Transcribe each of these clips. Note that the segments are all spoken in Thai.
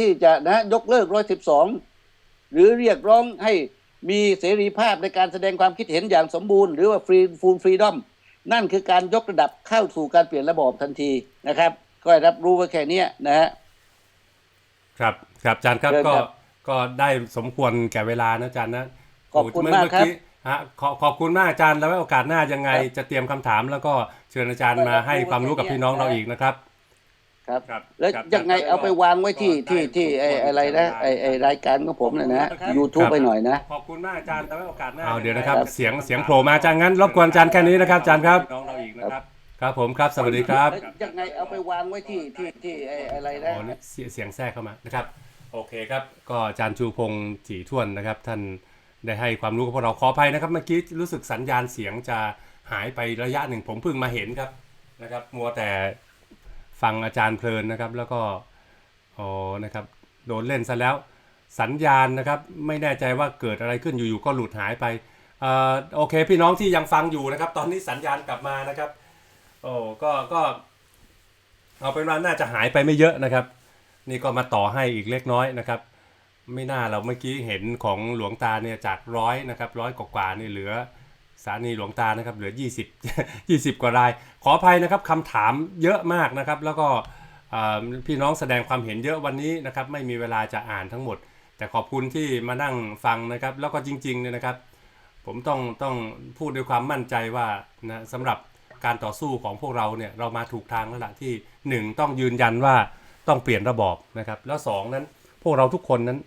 ที่จะนะยกเลิกร้อยสิบสองหรือเรียกร้องให้มีเสรีภาพในการแสดงความคิดเห็นอย่างสมบูรณ์ หรือว่าฟรีฟูลฟรีดอมนั่นคือการยกระดับเข้าสู่การเปลี่ยนระบอบทันทีนะครับ ก็ให้รับรู้ไว้แค่เนี้ยนะฮะครับครับอาจารย์ครับเชิญก็ครับก็ได้สมควรแก่เวลานะอาจารย์นะขอบคุณเมากครับเอฮะขอขอบคุณมากอาจารย์แล้วไว้โอกาสหน้ายังไง จะเตรียมคำถามแล้วก็เชิญอาจารย์มาให้ความรู้กับพี่น้องเราอีกนะครับ ครับ ครับแล้วครับยังไงเอาไปวางไว้ที่ที่ที่ไออะไรนะไอไอรายการของผมนะนะยูทูบไปหน่อยนะ ขอบคุณมากอาจารย์แล้วไว้โอกาสหน้าเอาเดี๋ยวนะครับครับ เสียงเสียงโผล่มาอาจารย์งั้นรบกวนอาจารย์แค่นี้นะครับอาจารย์ครับ น้องเราอีกนะครับ ครับผมครับ สวัสดีครับแล้วยังไงเอาไปวางไว้ที่ที่ที่ไออะไรนะอ๋อนี่เสียเสียงแทรกเข้ามานะครับ โอเคครับ ก็อาจารย์ชูพงศ์จีท่วนนะครับ ท่านได้ให้ความรู้กับพวกเราขออภัยนะครับ เมื่อกี้รู้สึกสัญญาณเสียงจะหายไประยะหนึ่งผมเพิ่งมาเห็นครับนะครับ มัวแต่ ฟังอาจารย์เพลินนะครับ แล้วก็อ๋อนะครับโดนเล่นซะแล้วสัญญาณนะครับ ไม่แน่ใจว่าเกิดอะไรขึ้นอยู่ๆก็หลุดหายไปเอ่อโอเค พี่น้องที่ยังฟังอยู่นะครับ ตอนนี้สัญญาณกลับมานะครับ โอ้ก็ก็ เอาเป็นว่าน่าจะหายไปไม่เยอะนะครับ นี่ก็มาต่อให้อีกเล็กน้อยนะครับ ไม่น่าเราเมื่อกี้เห็นของหลวงตาเนี่ยจากร้อยนะครับร้อยกว่าๆนี่เหลือ สถานีหลวงตานะครับเหลือ 20 20 กว่าราย ขออภัยนะครับคำถามเยอะมากนะครับ แล้วก็พี่น้องแสดงความเห็นเยอะวันนี้นะครับไม่มีเวลาจะอ่านทั้งหมด แต่ขอบคุณที่มานั่งฟังนะครับ แล้วก็จริงๆเนี่ยนะครับ ผมต้องต้องพูดด้วยความมั่นใจว่านะสำหรับการต่อสู้ของพวกเราเนี่ยเรามาถูกทางแล้วล่ะที่หนึ่งต้องยืนยันว่าต้องเปลี่ยนระบอบนะครับ แล้วสองนั้นพวกเราทุกคนนั้น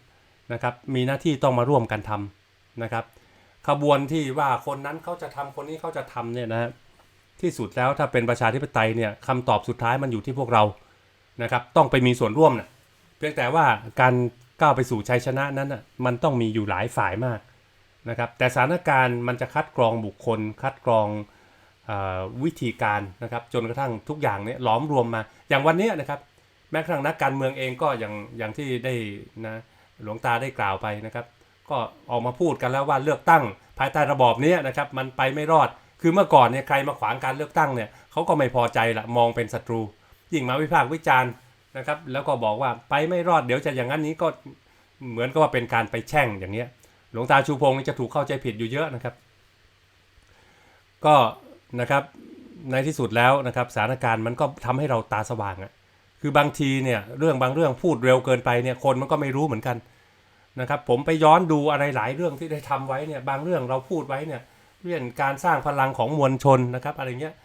นะครับมีหน้าที่ต้องมาร่วมกันทำนะครับ ขบวนที่ว่าคนนั้นเขาจะทำคนนี้เขาจะทำเนี่ยนะฮะที่สุดแล้วถ้าเป็นประชาธิปไตยเนี่ยคำตอบสุดท้ายมันอยู่ที่พวกเรานะครับ ต้องไปมีส่วนร่วมนะเพียงแต่ว่าการก้าวไปสู่ชัยชนะนั้นน่ะมันต้องมีอยู่หลายฝ่ายมากนะครับแต่สถานการณ์มันจะคัดกรองบุคคล คัดกรองอวิธีการนะครับจนกระทั่งทุกอย่างเนี่ยล้อมรวมมา อย่างวันนี้นะครับแม้กระทั่งนักการเมืองเองก็อย่างอย่างที่ได้นะหลวงตาได้กล่าวไปนะครับ ก็ออกมาพูดกันแล้วว่าเลือกตั้งภายใต้ระบอบนี้นะครับมันไปไม่รอด คือเมื่อก่อนเนี่ยใครมาขวางการเลือกตั้งเนี่ยเขาก็ไม่พอใจละมองเป็นศัตรู ยิ่งมาวิพากษ์วิจารณ์นะครับแล้วก็บอกว่าไปไม่รอดเดี๋ยวจะอย่างนั้นนี้ก็เหมือนกับว่าเป็นการไปแช่งอย่างเนี้ยหลวงตาชูพงศ์จะถูกเข้าใจผิดอยู่เยอะนะครับ ก็นะครับในที่สุดแล้วนะครับสถานการณ์มันก็ทำให้เราตาสว่างอะ่ะคือบางทีเนี่ยเรื่องบางเรื่องพูดเร็วเกินไปเนี่ยคนมันก็ไม่รู้เหมือนกัน นะครับผมไปย้อนดูอะไรหลายเรื่องที่ได้ทำไว้เนี่ยบางเรื่องเราพูดไว้เนี่ยเรื่องการสร้างพลังของมวลชนนะครับอะไรเงี้ย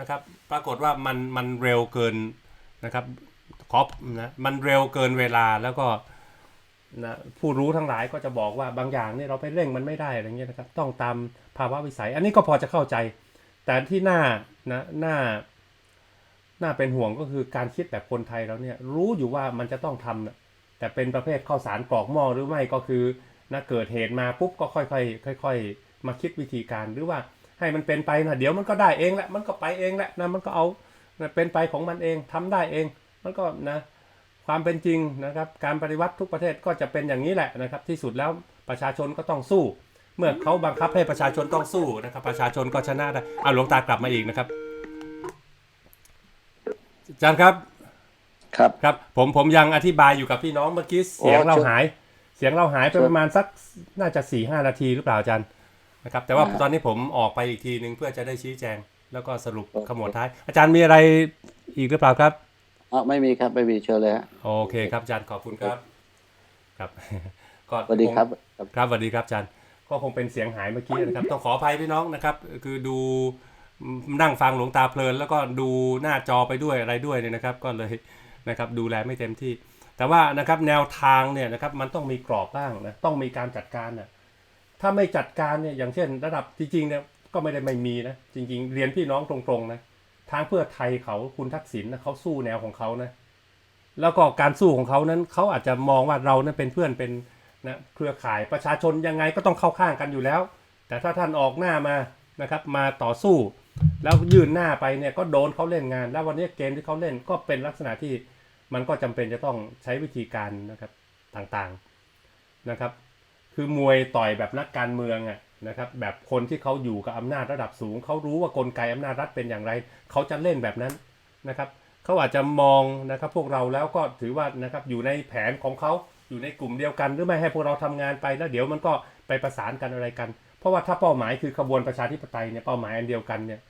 นะครับปรากฏว่ามันมันเร็วเกินนะครับขอนะมันเร็วเกินเวลาแล้วก็นะผู้รู้ทั้งหลายก็จะบอกว่าบางอย่างเนี่ยเราไปเร่งมันไม่ได้อะไรเงี้ยนะครับต้องตามภาวะวิสัย อันนี้ก็พอจะเข้าใจ แต่ที่หน่านะหน่าน่าเป็นห่วงก็คือการคิดแบบคนไทยเราเนี่ยรู้อยู่ว่ามันจะต้องทำนะ แต่เป็นประเภทข้าวสารกรอกหม้อหรือไม่ก็คือนะเกิดเหตุมาปุ๊บก็ค่อยๆค่อย ๆ มาคิดวิธีการหรือว่าให้มันเป็นไปนะเดี๋ยวมันก็ได้เองแหละมันก็ไปเองแหละนะมันก็เอานะเป็นไปของมันเองทำได้เอง มันก็นะความเป็นจริงนะครับ การปฏิวัติทุกประเทศก็จะเป็นอย่างนี้แหละนะครับ ที่สุดแล้วประชาชนก็ต้องสู้ เมื่อเขาบังคับให้ประชาชนต้องสู้นะครับ ประชาชนก็ชนะได้เอาหลวงตากลับมาอีกนะครับอาจารย์ครับ ครับ ครับ ผมผมยังอธิบายอยู่กับพี่น้องเมื่อกี้เสียงโอ้เราเชิญหาย เสียงเราหายไปเชิญประมาณสักน่าจะสี่ห้านาทีหรือเปล่าอาจารย์นะครับ แต่ว่าอ่าตอนนี้ผมออกไปอีกทีหนึ่งเพื่อจะได้ชี้แจง แล้วก็สรุปโอเคขมวดท้าย อาจารย์มีอะไรอีกหรือเปล่าครับอ๋อไม่มีครับไม่มีเชิญเลยฮะโอเคครับอาจารย์ขอบคุณครับ ครับก็สวัสดีครับคงครับสวัสดีครับอาจารย์ก็คงเป็นเสียงหายเมื่อกี้นะครับต้องขออภัยพี่น้องนะครับ คือดูนั่งฟังหลวงตาเพลิน แล้วก็ดูหน้าจอไปด้วยอะไรด้วยเนี่ยนะครับ ก็เลย นะครับดูแลไม่เต็มที่ แต่ว่านะครับแนวทางเนี่ยนะครับมันต้องมีกรอบบ้างนะต้องมีการจัดการนะถ้าไม่จัดการเนี่ยอย่างเช่น ระดับจริงๆเนี่ยก็ไม่ได้ไม่มีนะจริง ๆ เรียนพี่น้องตรงๆนะทางเพื่อไทยเขาคุณทักษิณนะเขาสู้แนวของเขานะแล้วก็การสู้ของเขานั้นเขาอาจจะมองว่าเรานั้นเป็นเพื่อนเป็นนะเครือข่ายประชาชนยังไงก็ต้องเข้าข้างกันอยู่แล้ว แต่ถ้าท่านออกหน้ามา นะครับ มาต่อสู้ แล้วยื่นหน้าไปเนี่ยก็โดนเขาเล่นงาน แล้ววันนี้เกมที่เขาเล่นก็เป็นลักษณะที่มันก็จำเป็นจะต้องใช้วิธีการนะครับต่างๆนะครับ คือมวยต่อยแบบนักการเมืองอะนะครับ แบบคนที่เขาอยู่กับอำนาจระดับสูงเขารู้ว่ากลไกอำนาจรัฐเป็นอย่างไร เขาจะเล่นแบบนั้นนะครับเขาอาจจะมองนะครับพวกเราแล้วก็ถือว่านะครับอยู่ในแผนของเขาอยู่ในกลุ่มเดียวกันหรือไม่ให้พวกเราทำงานไปแล้วเดี๋ยวมันก็ไปประสานกันอะไรกัน เพราะว่าถ้าเป้าหมายคือขบวนประชาธิปไตยเนี่ยเป้าหมายอันเดียวกันเนี่ย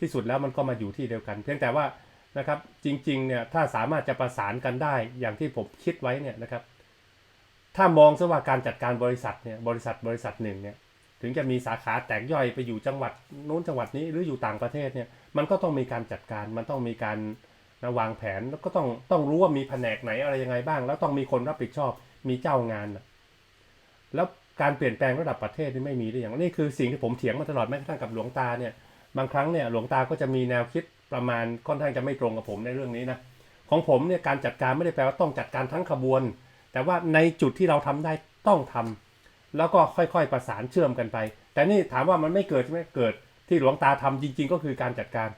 ที่สุดแล้วมันก็มาอยู่ที่เดียวกัน เพียงแต่ว่านะครับจริงๆเนี่ยถ้าสามารถจะประสานกันได้อย่างที่ผมคิดไว้เนี่ยนะครับ ถ้ามองซะว่าการจัดการบริษัทเนี่ยบริษัทบริษัทหนึ่งเนี่ยถึงจะมีสาขาแตกย่อยไปอยู่จังหวัดนู้นจังหวัดนี้หรืออยู่ต่างประเทศเนี่ยมันก็ต้องมีการจัดการมันต้องมีการนะวางแผนแล้วก็ต้องต้องรู้ว่ามีแผนกไหนอะไรยังไงบ้าง แล้วต้องมีคนรับผิดชอบมีเจ้างาน แล้ว การเปลี่ยนแปลงระดับประเทศนี่ไม่มีได้อย่างนี่คือสิ่งที่ผมเถียงมาตลอดแม้กระทั่งกับหลวงตาเนี่ยบางครั้งเนี่ยหลวงตาก็จะมีแนวคิดประมาณค่อนข้างจะไม่ตรงกับผมในเรื่องนี้นะของผมเนี่ยการจัดการไม่ได้แปลว่าต้องจัดการทั้งขบวน แต่ว่าในจุดที่เราทำได้ต้องทำแล้วก็ค่อยๆประสานเชื่อมกันไป แต่นี่ถามว่ามันไม่เกิดใช่ไหมเกิดที่หลวงตาทำจริง ๆ ก็คือการจัดการ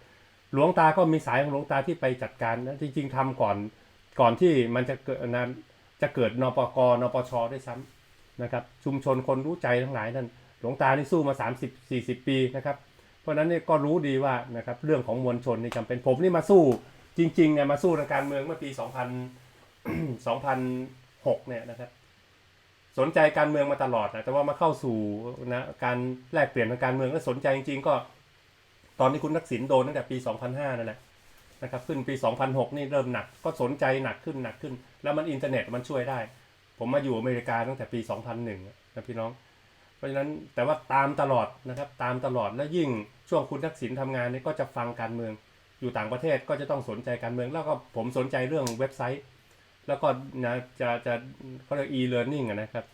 หลวงตาก็มีสายของหลวงตาที่ไปจัดการนะจริง ๆทำก่อนก่อนที่มันจะเกิดนั้นจะเกิดนปกนปชด้วยซ้ำ นะครับชุมชนคนรู้ใจทั้งหลายนั่นหลวงตานี่สู้มา 30 40 ปีนะครับเพราะฉะนั้นเนี่ยก็รู้ดีว่านะครับเรื่องของมวลชนนี่จำเป็นผมนี่มาสู้จริงๆเนี่ยมาสู้ในการเมืองเมื่อปี 2000 2006เนี่ยนะครับสนใจการเมืองมาตลอดนะแต่ว่ามาเข้าสู่นะการแลกเปลี่ยนทางการเมืองและสนใจจริงๆ ก็ตอนที่คุณทักษิณโดนตั้งแต่ปี 2005 นั่นแหละนะครับขึ้นปี 2006 นี่เริ่มหนักก็สนใจหนักขึ้นหนักขึ้น แล้วมันอินเทอร์เน็ตมันช่วยได้ ผมมาอยู่อเมริกาตั้งแต่ปี 2001นะพี่น้อง เพราะฉะนั้นแต่ว่าตามตลอดนะครับตามตลอดและยิ่งช่วงคุณทักษิณทำงานนี่ก็จะฟังการเมือง อยู่ต่างประเทศก็จะต้องสนใจการเมือง แล้วก็ผมสนใจเรื่องเว็บไซต์ แล้วก็นะจะจะเขาเรียก e-learning นะครับ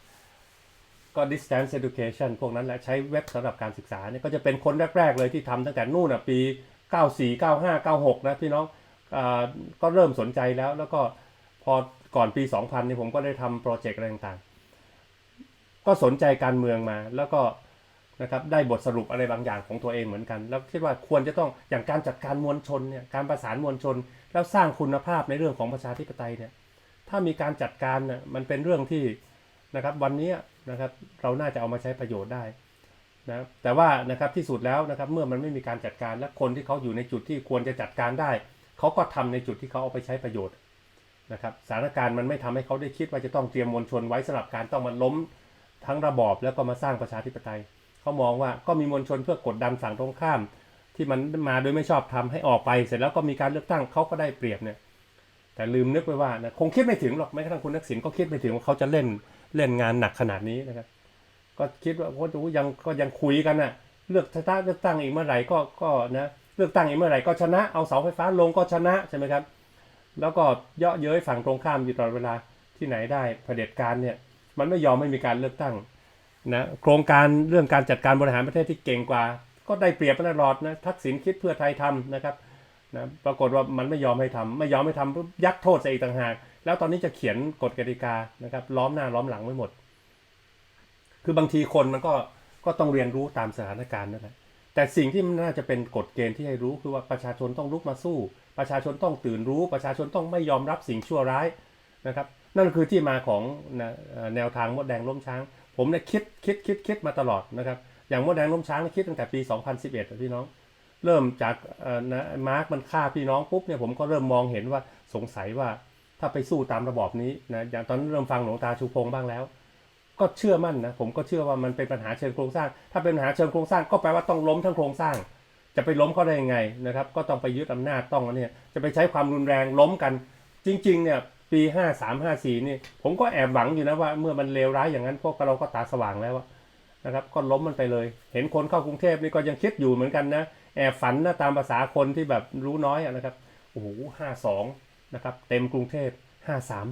ก็ distance education พวกนั้นแหละใช้เว็บสำหรับการศึกษาเนี่ยก็จะเป็นคนแรก ๆ เลยที่ทำตั้งแต่นู่นอะปี 94 95 96 นะพี่น้องอก็เริ่มสนใจแล้วแล้วก็พอ ก่อนปี 2000นี่ผมก็ได้ทำโปรเจกต์อะไรต่างๆ ก็สนใจการเมืองมาแล้วก็นะครับได้บทสรุปอะไรบางอย่างของตัวเองเหมือนกัน แล้วคิดว่าควรจะต้องอย่างการจัดการมวลชนเนี่ยการประสานมวลชน แล้วสร้างคุณภาพในเรื่องของประชาธิปไตยเนี่ยถ้ามีการจัดการน่ะมันเป็นเรื่องที่นะครับวันนี้นะครับเราน่าจะเอามาใช้ประโยชน์ได้นะแต่ว่านะครับที่สุดแล้วนะครับเมื่อมันไม่มีการจัดการและคนที่เขาอยู่ในจุดที่ควรจะจัดการได้ เขาก็ทำในจุดที่เขาเอาไปใช้ประโยชน์ นะครับสถานการณ์มันไม่ทำให้เขาได้คิดว่าจะต้องเตรียมมวลชนไว้สำหรับการต้องมาล้มทั้งระบอบแล้วก็มาสร้างประชาธิปไตยเขามองว่าก็มีมวลชนเพื่อกดดันฝั่งตรงข้าม ที่มันมาโดยไม่ชอบทำให้ออกไป เสร็จแล้วก็มีการเลือกตั้งเขาก็ได้เปรียบเนี่ยแต่ลืมนึกไปว่านะคงคิดไม่ถึงหรอกแม้กระทั่งคุณทักษิณก็คิดไม่ถึงว่าเขาจะเล่นเล่นงานหนักขนาดนี้นะครับ ก็คิดว่าโอ้โหยังก็ยังคุยกันน่ะเลือกถ้าเลือกตั้งอีกเมื่อไหร่ก็ก็นะเลือกตั้งอีกเมื่อไหร่ก็ชนะเอาเสาไฟฟ้าลงก็ชนะใช่ไหมครับ แล้วก็เยาะเย้ยฝั่งตรงข้ามอยู่ตลอดเวลาที่ไหนได้เผด็จการเนี่ยมันไม่ยอมไม่มีการเลือกตั้งนะโครงการเรื่องการจัดการบริหารประเทศที่เก่งกว่า ก็ได้เปรียบมาตลอดนะทักษิณคิดเพื่อไทยทำนะครับนะปรากฏว่ามันไม่ยอมให้ทำไม่ยอมให้ทำยัดโทษใส่อีกต่างหาก แล้วตอนนี้จะเขียนกฎกติกานะครับล้อมหน้าล้อมหลังไว้หมด คือบางทีคนมันก็ก็ต้องเรียนรู้ตามสถานการณ์นั่นแหละ แต่สิ่งที่มันน่าจะเป็นกฎเกณฑ์ที่ให้รู้คือว่าประชาชนต้องลุกมาสู้ ประชาชนต้องตื่นรู้ ประชาชนต้องไม่ยอมรับสิ่งชั่วร้ายนะครับ นั่นคือที่มาของแนวทางมดแดงล้มช้าง ผมเนี่ยคิดคิดคิดคิดมาตลอดนะครับ อย่างมดแดงล้มช้างเนี่ยคิดตั้งแต่ปี 2011อะพี่น้อง เริ่มจากนะมาร์กมันฆ่าพี่น้องปุ๊บเนี่ยผมก็เริ่มมองเห็นว่าสงสัยว่าถ้าไปสู้ตามระบอบนี้นะอย่างตอนนั้นเริ่มฟังหลวงตาชูพงบ้างแล้ว ก็เชื่อมั่นนะผมก็เชื่อว่ามันเป็นปัญหาเชิงโครงสร้าง ถ้าเป็นปัญหาเชิงโครงสร้างก็แปลว่าต้องล้มทั้งโครงสร้าง จะไปล้มเขาได้ยังไงนะครับ ก็ต้องไปยึดอำนาจต้องอันเนี่ยจะไปใช้ความรุนแรงล้มกัน จริงๆเนี่ยปี 5 3 5 4นี่ผมก็แอบหวังอยู่นะว่าเมื่อมันเลวร้ายอย่างนั้นพวกเราก็ตาสว่างแล้วนะครับก็ล้มมันไปเลย เห็นคนเข้ากรุงเทพนี่ก็ยังคิดอยู่เหมือนกันนะแอบฝันนะตามภาษาคนที่แบบรู้น้อยนะครับโอ้โหห้าสองนะครับเต็มกรุงเทพห้าสาม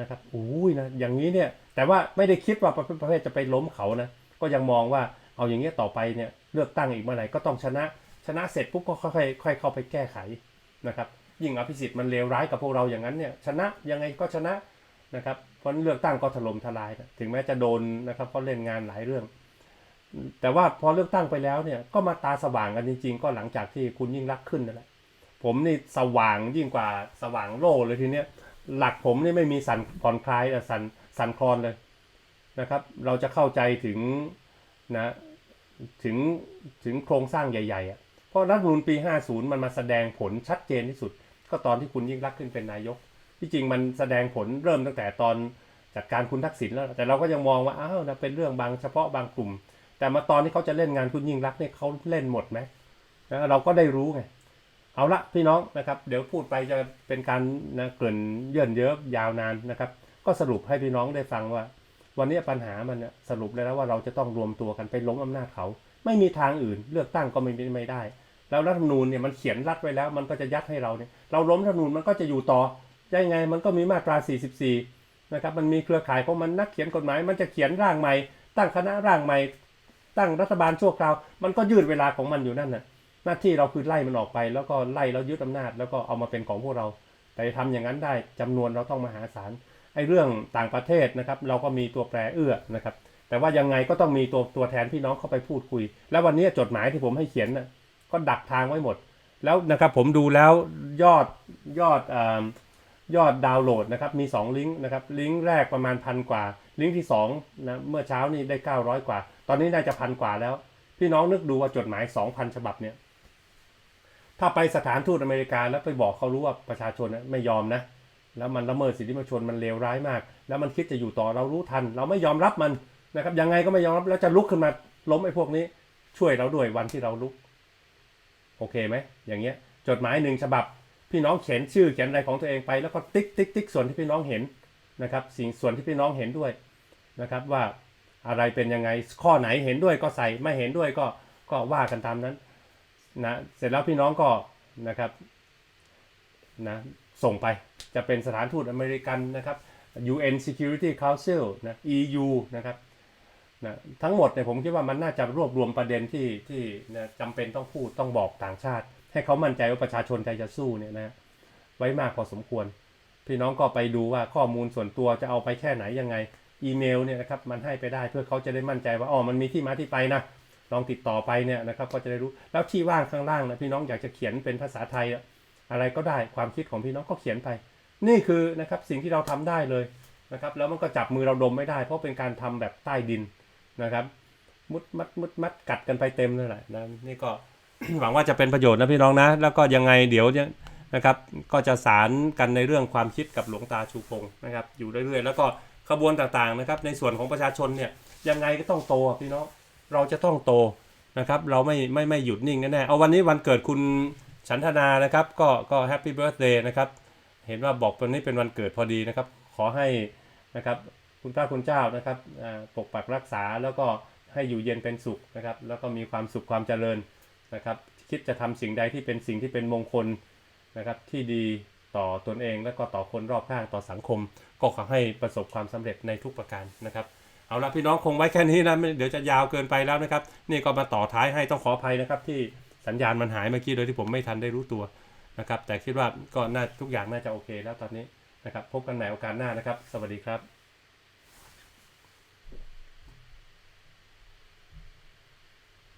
นะครับโอ้ยนะอย่างนี้เนี่ยแต่ว่าไม่ได้คิดว่าประเภทจะไปล้มเขานะก็ยังมองว่าเอาอย่างเงี้ยต่อไปเนี่ยเลือกตั้งอีกเมื่อไหร่ก็ต้องชนะชนะเสร็จปุ๊บก็ค่อยๆค่อยเข้าไปแก้ไขนะครับยิ่งอภิสิทธิ์มันเลวร้ายกับพวกเราอย่างนั้นเนี่ยชนะยังไงก็ชนะนะครับเพราะเลือกตั้งก็ถล่มทลายนะถึงแม้จะโดนนะครับเพราเล่นงานหลายเรื่อง แต่ว่าพอเลือกตั้งไปแล้วเนี่ยก็มาตาสว่างกันจริง ๆ ก็หลังจากที่คุณยิ่งรักขึ้นนั่นแหละผมนี่สว่างยิ่งกว่าสว่างโล่เลยทีเนี้ย หลักผมนี่ไม่มีสันผ่อนคลายแต่สันสันคลอนเลยนะครับ เราจะเข้าใจถึงนะถึงถึงโครงสร้างใหญ่ๆอะเพราะรัฐธรรมนูลปี 50 มันมาแสดงผลชัดเจนที่สุด ก็ตอนที่คุณยิ่งรักขึ้นเป็นนายก ที่จริงมันแสดงผลเริ่มตั้งแต่ตอนจัดการคุณทักษิณแล้ว แต่เราก็ยังมองว่าอ้าวนะเป็นเรื่องบางเฉพาะบางกลุ่ม แต่มาตอนที่เขาจะเล่นงานคุณยิ่งรักเนี่ยเขาเล่นหมดไหมนะเราก็ได้รู้ไง เอาละพี่น้องนะครับ เดี๋ยวพูดไปจะเป็นการนะเกินเยื่นเยอะยาวนานนะครับ ก็สรุปให้พี่น้องได้ฟังว่า วันนี้ปัญหามันสรุปเลยแล้วว่าเราจะต้องรวมตัวกันไปล้มอำนาจเขา ไม่มีทางอื่น เลือกตั้งก็ไม่ไม่ได้ แล้วรัฐธรรมนูญเนี่ยมันเขียนรัดไว้แล้ว มันก็จะยัดให้เราเนี่ยเราล้มรัฐธรรมนูญมันก็จะอยู่ต่อได้ไงมันก็มีมาตรา 44 นะครับมันมีเครือข่ายของมันนักเขียนกฎหมาย มันจะเขียนร่างใหม่ ตั้งคณะร่างใหม่ ตั้งรัฐบาลชั่วคราว มันก็ยืดเวลาของมันอยู่นั่นน่ะ หน้าที่เราคือไล่มันออกไป แล้วก็ไล่แล้วยึดอำนาจ แล้วก็เอามาเป็นของพวกเรา แต่จะทำอย่างนั้นได้จำนวนเราต้องมหาศาลไอ้เรื่องต่างประเทศนะครับ เราก็มีตัวแปรเอื้อนะครับ แต่ว่ายังไงก็ต้องมีตัวตัวแทนพี่น้องเข้าไปพูดคุย แล้ววันนี้จดหมายที่ผมให้เขียนนะก็ดักทางไว้หมด แล้วนะครับผมดูแล้วยอดยอดอยอดดาวน์โหลดนะครับมี 2 ลิงก์นะครับลิงก์แรกประมาณพันกว่า ลิงก์ที่2นะเมื่อเช้านี่ได้ 900 กว่า ตอนนี้น่าจะพันกว่าแล้ว พี่น้องนึกดูว่าจดหมาย 2,000 ฉบับเนี่ย ถ้าไปสถานทูตอเมริกาแล้วไปบอกเขารู้ว่าประชาชนน่ะไม่ยอมนะ แล้วมันละเมิดสิทธิมนุษยชนมันเลวร้ายมาก แล้วมันคิดจะอยู่ต่อเรารู้ทัน เราไม่ยอมรับมันนะครับยังไงก็ไม่ยอมรับแล้วจะลุกขึ้นมาล้มไอ้พวกนี้ ช่วยเราด้วยวันที่เราลุก โอเคไหมอย่างเงี้ย จดหมายหนึ่งฉบับ พี่น้องเขียนชื่อเขียนอะไรของตัวเองไปแล้วก็ติ๊กติ๊กติ๊กส่วนที่พี่น้องเห็นนะครับ สิ่งส่วนที่พี่น้องเห็นด้วยนะครับว่าอะไรเป็นยังไงข้อไหนเห็นด้วยก็ใส่ไม่เห็นด้วยก็ก็ว่ากันตามนั้น นะเสร็จแล้วพี่น้องก็นะครับนะส่งไปจะเป็นสถานทูตอเมริกันนะครับ UN Security Council นะ EU นะครับนะทั้งหมดเนี่ยผมคิดว่ามันน่าจะรวบรวมประเด็นที่ที่นะจำเป็นต้องพูดต้องบอกต่างชาติ ให้เขามั่นใจว่าประชาชนใจจะสู้เนี่ยนะไว้มากพอสมควร พี่น้องก็ไปดูว่าข้อมูลส่วนตัวจะเอาไปแค่ไหนยังไง อีเมลเนี่ยนะครับมันให้ไปได้เพื่อเขาจะได้มั่นใจว่าอ๋อมันมีที่มาที่ไปนะ ลองติดต่อไปเนี่ยนะครับก็จะได้รู้แล้วที่ว่างข้างล่างนะพี่น้องอยากจะเขียนเป็นภาษาไทยอะไรก็ได้ความคิดของพี่น้องก็เขียนไป นี่คือนะครับสิ่งที่เราทำได้เลยนะครับแล้วมันก็จับมือเราดมไม่ได้ เพราะเป็นการทำแบบใต้ดินนะครับ มุดมัดมุดมัดกัดกันไปเต็มเลยแหละนะนี่ก็หวังว่าจะเป็นประโยชน์นะพี่น้องนะ แล้วก็ยังไงเดี๋ยวนะครับ ก็จะสารกันในเรื่องความคิดกับหลวงตาชูพงศ์นะครับ อยู่เรื่อยๆ แล้วก็ขบวนต่างๆนะครับ ในส่วนของประชาชนเนี่ยยังไงก็ต้องโตพี่น้อง เราจะต้องโตนะครับเราไม่ไม่ไม่หยุดนิ่งแน่ๆเอาวันนี้วันเกิดคุณฉันทนานะครับ ก็ก็แฮปปี้เบิร์ a เดย์นะครับ เห็นว่าบอกวันนี้เป็นวันเกิดพอดีนะครับ ขอให้นะครับคุณพระคุณเจ้านะครับปกปักรักษาแล้วก็ให้อยู่เย็นเป็นสุขนะครับ แล้วก็มีความสุขความเจริญนะครับ คิดจะทำสิ่งใดที่เป็นสิ่งที่เป็นมงคลนะครับ ที่ดีต่อตนเองและก็ต่อคนรอบข้างต่อสังคม ก็ขอให้ประสบความสำเร็จในทุกประการนะครับ เอาละพี่น้องคงไว้แค่นี้นะเดี๋ยวจะยาวเกินไปแล้วนะครับ นี่ก็มาต่อท้ายให้ต้องขออภัยนะครับที่สัญญาณมันหายเมื่อกี้โดยที่ผมไม่ทันได้รู้ตัวนะครับแต่คิดว่าก็น่าทุกอย่างน่าจะโอเคแล้วตอนนี้นะครับพบกันใหม่โอกาสหน้านะครับ สวัสดีครับ